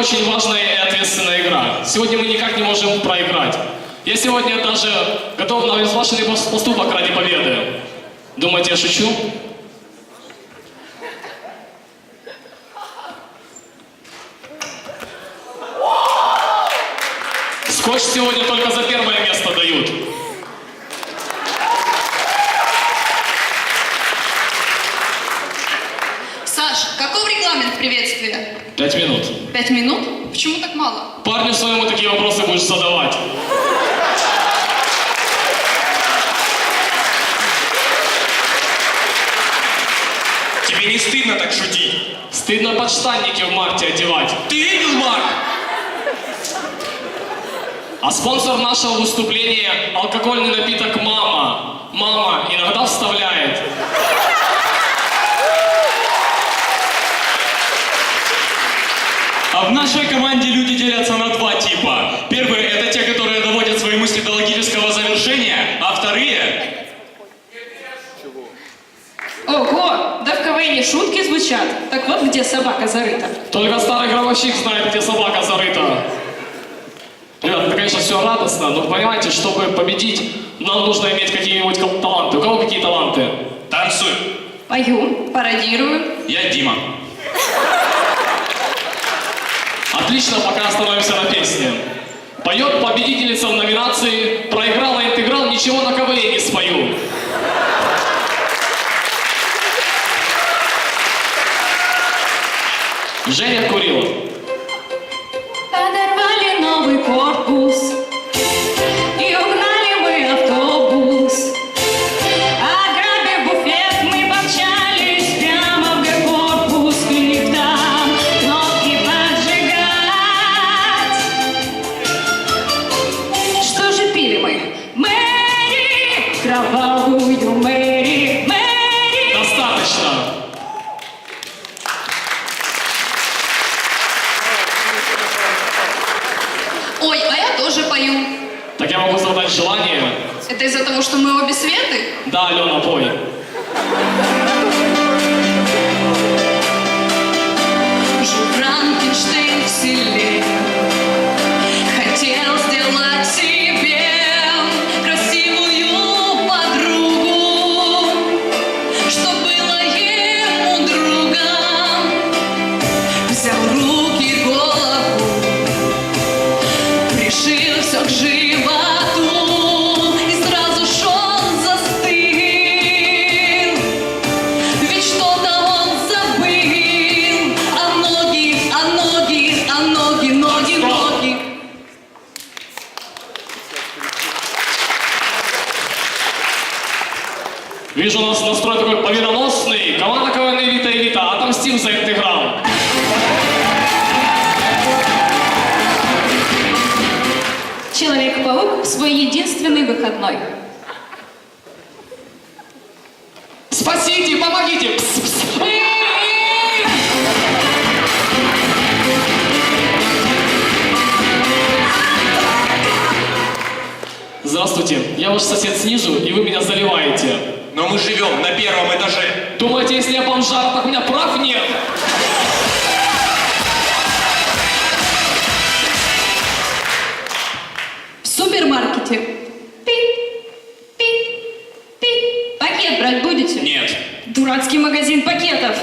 очень важная и ответственная игра. Сегодня мы никак не можем проиграть. Я сегодня даже готов на безбашенный пос- поступок ради победы. Думаете, я шучу? Каков регламент приветствия? Пять минут. Пять минут? Почему так мало? Парню своему такие вопросы будешь задавать. Тебе не стыдно так шутить? Стыдно подштанники в марте одевать. Ты видел, Марк? А спонсор нашего выступления – алкогольный напиток «Мама». Мама иногда вставляет. А в нашей команде люди делятся на два типа. Первые – это те, которые доводят свои мысли до логического завершения, а вторые Ого, да в КВН шутки звучат. Так вот где собака зарыта. Только старый гробовщик знает, где собака зарыта. Ребят, это, конечно, все радостно, но понимаете, чтобы победить, нам нужно иметь какие-нибудь ка- таланты. У кого какие таланты? танцуй. Пою, пародирую. Я Дима. Отлично, пока остановимся на песне. Поет победительница в номинации «Проиграла интеграл, ничего на КВН не спою». Женя Курилов. Подорвали новый корпус кровавую Мэри, Мэри Достаточно. Ой, а я тоже пою. Так я могу задать желание. Это из-за того, что мы обе Светы? Да, Алена, пой. Вижу, у нас настрой такой победоносный. Команда КВН Элита Элита. Отомстим за интеграл. Человек-паук в свой единственный выходной. Спасите, помогите! Пс, пс. Здравствуйте, я ваш сосед снизу, и вы меня заливаете. Но мы живем на первом этаже. Думаете, если я бомжар, так у меня прав нет? В супермаркете. Пи, пи, пи. Пакет брать будете? Нет. Дурацкий магазин пакетов.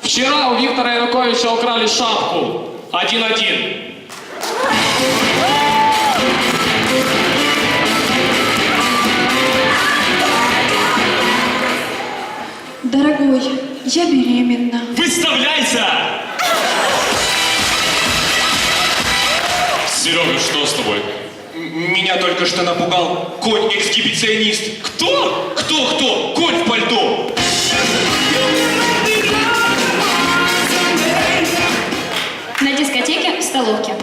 Вчера у Виктора Януковича украли шапку. Один-один. Я беременна. Выставляйся! Серега, что с тобой? Меня только что напугал конь-эксгибиционист. Кто? Кто, кто? Конь в пальто. На дискотеке в столовке.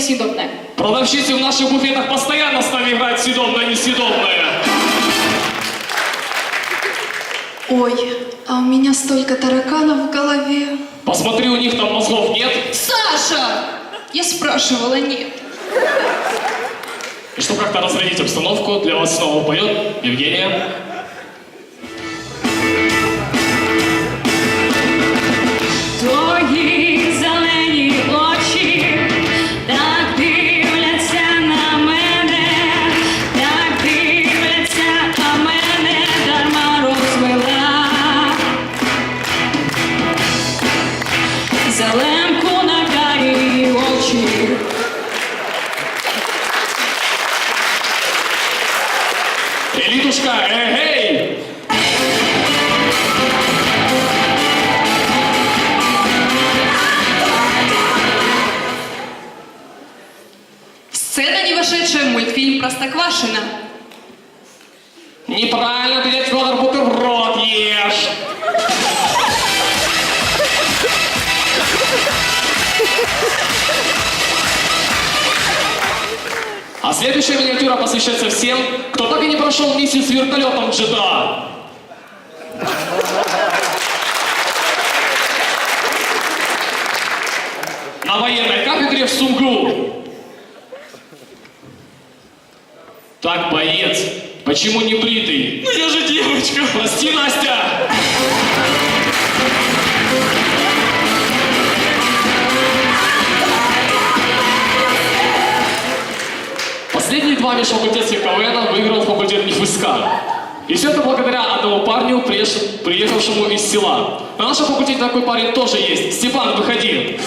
Съедобное-несъедобное. Продавщицы в наших буфетах постоянно с нами играют съедобное-несъедобное. Ой, а у меня столько тараканов в голове. Посмотри, у них там мозгов нет. Саша! Я спрашивала, нет. И чтобы как-то разрядить обстановку, для вас снова поет Евгения. Зеленку на карі очі. Элитушка, эй-эй! Сцена, не вошедшая в мультфильм «Простоквашино». Неправильно, ты, дядь Федор, бутерброд ешь. А следующая миниатюра посвящается всем, кто так и не прошел миссию с вертолетом Джеда. На военной кафедре в Сунгу. Так, боец, почему не бритый? Ну я же девочка. Прости, Настя! Последние два межфакультетских КВН выиграл факультет НИФСК. И все это благодаря одному парню, приехавшему из села. На нашем факультете такой парень тоже есть. Степан, выходи.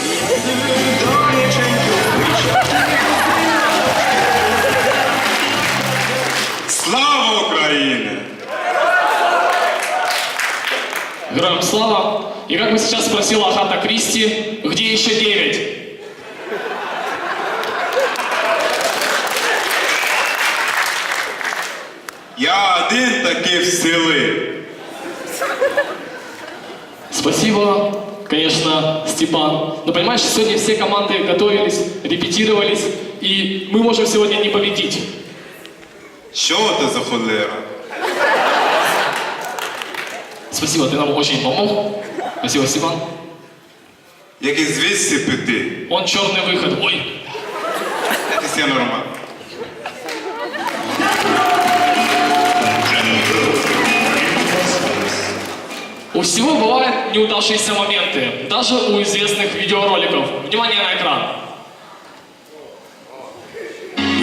Слава Україні! Героям слава. И как бы сейчас спросила Агата Кристи, где еще девять? Я один такий в сили. Спасибо, конечно, Степан. Но понимаешь, сегодня все команды готовились, репетировались, и мы можем сегодня не победить. Що це за холера? Спасибо, ты нам очень помог. Спасибо, Степан. Як і звідси піти? Он черный выход. Ой, Це все нормально. у всего бывают неудавшиеся моменты, даже у известных видеороликов. Внимание на экран.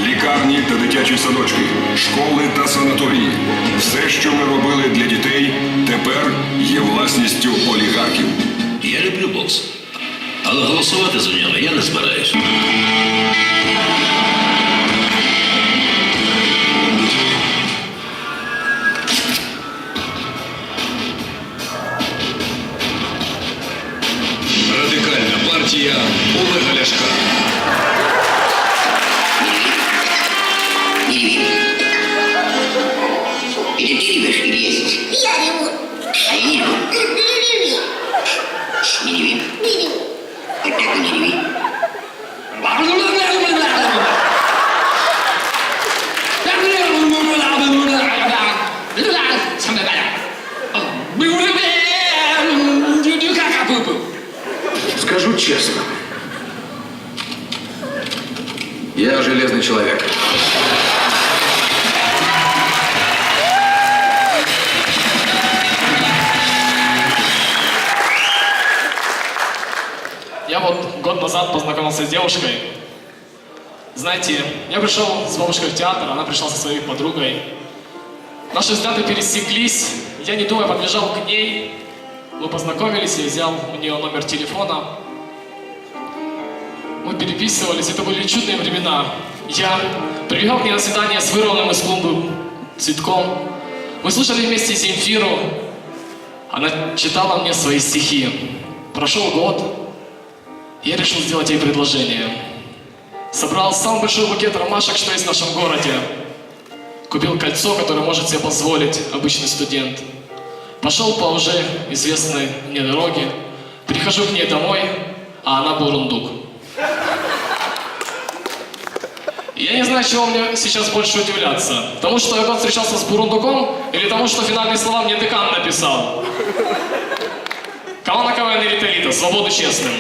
Лікарні та дитячі садочки, школи та санаторії. Все, що ми робили для дітей, тепер є власністю олігархів. Я люблю бокс. Але голосувати за нього я не збираюсь. Партія Олега Ляшка. Я железный человек. Я вот год назад познакомился с девушкой. Знаете, я пришел с бабушкой в театр, она пришла со своей подругой. Наши взгляды пересеклись, я не думая подбежал к ней. Мы познакомились, я взял у нее номер телефона. Мы переписывались, это были чудные времена. Я прибегал к ней на свидание с вырванным из клумбы цветком. Мы слушали вместе Земфиру. Она читала мне свои стихи. Прошел год, я решил сделать ей предложение. Собрал самый большой букет ромашек, что есть в нашем городе. Купил кольцо, которое может себе позволить обычный студент. Пошел по уже известной мне дороге. Прихожу к ней домой, а она бурундук. Я не знаю, чего мне сейчас больше удивляться. Тому, что я год встречался с Бурундуком, или тому, что финальные слова мне декан написал. Команда КВН Элита, свободу честным.